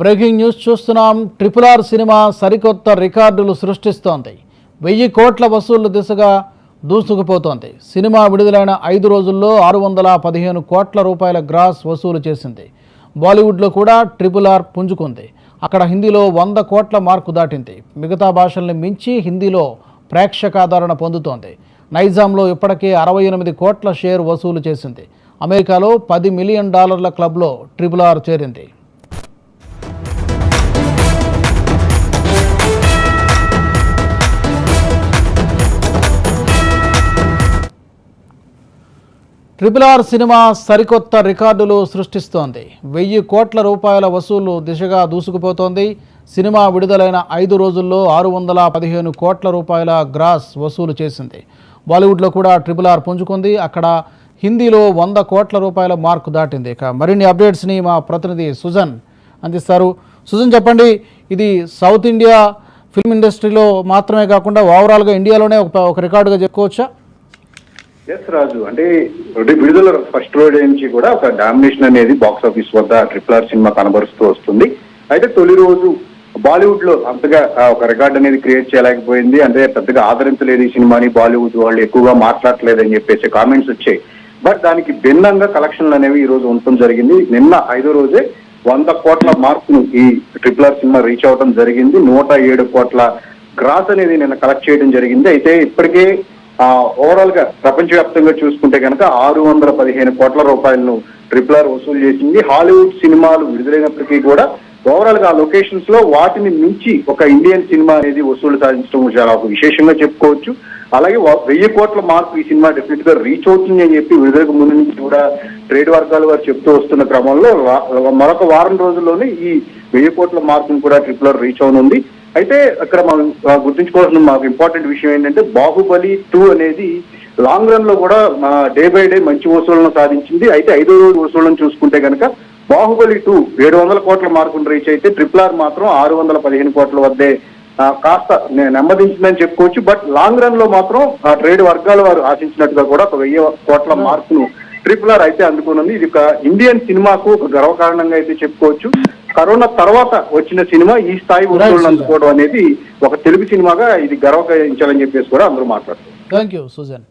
Breaking news చూస్తున్నాం. Triple R cinema సరికొత్త రికార్డులు సృష్టిస్తోంది. వెయ్యి కోట్ల వసూళ్ళ దిశగా దూసుకుపోతోంది. సినిమా విడుదలైన ఐదు రోజుల్లో ఆరు వందల పదిహేను కోట్ల రూపాయల గ్రాస్ వసూలు చేసింది. బాలీవుడ్లో కూడా ట్రిపుల్ ఆర్ పుంజుకుంది. అక్కడ హిందీలో వంద కోట్ల మార్కు దాటింది. మిగతా భాషల్ని మించి హిందీలో ప్రేక్షకాదరణ పొందుతోంది. నైజాంలో ఇప్పటికే అరవై ఎనిమిది కోట్ల షేర్ వసూలు చేసింది. అమెరికాలో పది మిలియన్ డాలర్ల క్లబ్లో ట్రిపుల్ ఆర్ చేరింది. ట్రిపుల్ ఆర్ సినిమా సరికొత్త రికార్డులు సృష్టిస్తోంది. వెయ్యి కోట్ల రూపాయల వసూలు దిశగా దూసుకుపోతోంది. సినిమా విడుదలైన ఐదు రోజుల్లో ఆరు వందల పదిహేను కోట్ల రూపాయల గ్రాస్ వసూలు చేసింది. బాలీవుడ్లో కూడా ట్రిపుల్ ఆర్ పుంజుకుంది. అక్కడ హిందీలో వంద కోట్ల రూపాయల మార్కు దాటింది. ఇక మరిన్ని అప్డేట్స్ని మా ప్రతినిధి సుజన్ అందిస్తారు. సుజన్ చెప్పండి ఇది సౌత్ ఇండియా ఫిల్మ్ ఇండస్ట్రీలో మాత్రమే కాకుండా ఓవరాల్గా ఇండియాలోనే ఒక రికార్డుగా చెప్పుకోవచ్చా? ఎస్ రాజు అంటే విడుదల ఫస్ట్ రోజు నుంచి కూడా ఒక డామినేషన్ అనేది బాక్స్ ఆఫీస్ వద్ద ట్రిపుల్ ఆర్ సినిమా కనబరుస్తూ వస్తుంది. అయితే తొలి రోజు బాలీవుడ్లో అంతగా ఒక రికార్డ్ అనేది క్రియేట్ చేయలేకపోయింది. అంటే పెద్దగా ఆదరించలేదు ఈ సినిమాని బాలీవుడ్ వాళ్ళు ఎక్కువగా మాట్లాడలేదని చెప్పేసి కామెంట్స్ వచ్చాయి. బట్ దానికి భిన్నంగా కలెక్షన్లు అనేవి ఈ రోజు ఉండటం జరిగింది. నిన్న ఐదో రోజే వంద కోట్ల మార్కును ఈ ట్రిపుల్ ఆర్ సినిమా రీచ్ అవడం జరిగింది. నూట ఏడు కోట్ల గ్రాస్ అనేది నిన్న కలెక్ట్ చేయడం జరిగింది. అయితే ఇప్పటికే ఓవరాల్గా ప్రపంచవ్యాప్తంగా చూసుకుంటే కనుక ఆరు వందల పదిహేను కోట్ల రూపాయలను ట్రిపుల్ ఆర్ వసూలు చేసింది. హాలీవుడ్ సినిమాలు విడుదలైనప్పటికీ కూడా ఓవరాల్గా లొకేషన్స్లో వాటిని మించి ఒక ఇండియన్ సినిమా అనేది వసూలు సాధించడం చాలా విశేషంగా చెప్పుకోవచ్చు. అలాగే వెయ్యి కోట్ల మార్కు ఈ సినిమా డెఫినెట్గా రీచ్ అవుతుంది అని చెప్పి విడుదలకు ముందు నుంచి కూడా ట్రేడ్ వర్గాలు వారు చెప్తూ వస్తున్న క్రమంలో మరొక వారం రోజుల్లోనే ఈ వెయ్యి కోట్ల మార్కును కూడా ట్రిపుల్ ఆర్ రీచ్ అవునుంది. అయితే అక్కడ మనం గుర్తుంచుకోవాల్సిన మాకు ఇంపార్టెంట్ విషయం ఏంటంటే బాహుబలి టూ అనేది లాంగ్ రన్లో కూడా డే బై డే మంచి వసూళ్ళను సాధించింది. అయితే ఐదో రోజు వసూళ్ళను చూసుకుంటే కనుక బాహుబలి టూ ఏడు వందల కోట్ల మార్కును రీచ్ అయితే ట్రిపుల్ ఆర్ మాత్రం ఆరు వందల పదిహేను కోట్ల వద్దే కాస్త నెమ్మదించిందని చెప్పుకోవచ్చు. బట్ లాంగ్ రన్లో మాత్రం ఆ ట్రేడ్ వర్గాల వారు ఆశించినట్టుగా కూడా ఒక వెయ్యి కోట్ల మార్కును ట్రిపుల్ ఆర్ అయితే అందుకున్నది. ఇది ఒక ఇండియన్ సినిమాకు ఒక గర్వకారణంగా అయితే చెప్పుకోవచ్చు. కరోనా తర్వాత వచ్చిన సినిమా ఈ స్థాయి వసూళ్ళు అందుకోవడం అనేది ఒక తెలుగు సినిమాగా ఇది గర్వకరించాలని చెప్పేసి కూడా అందరూ మాట్లాడుతారు థ్యాంక్ యూ సుజన్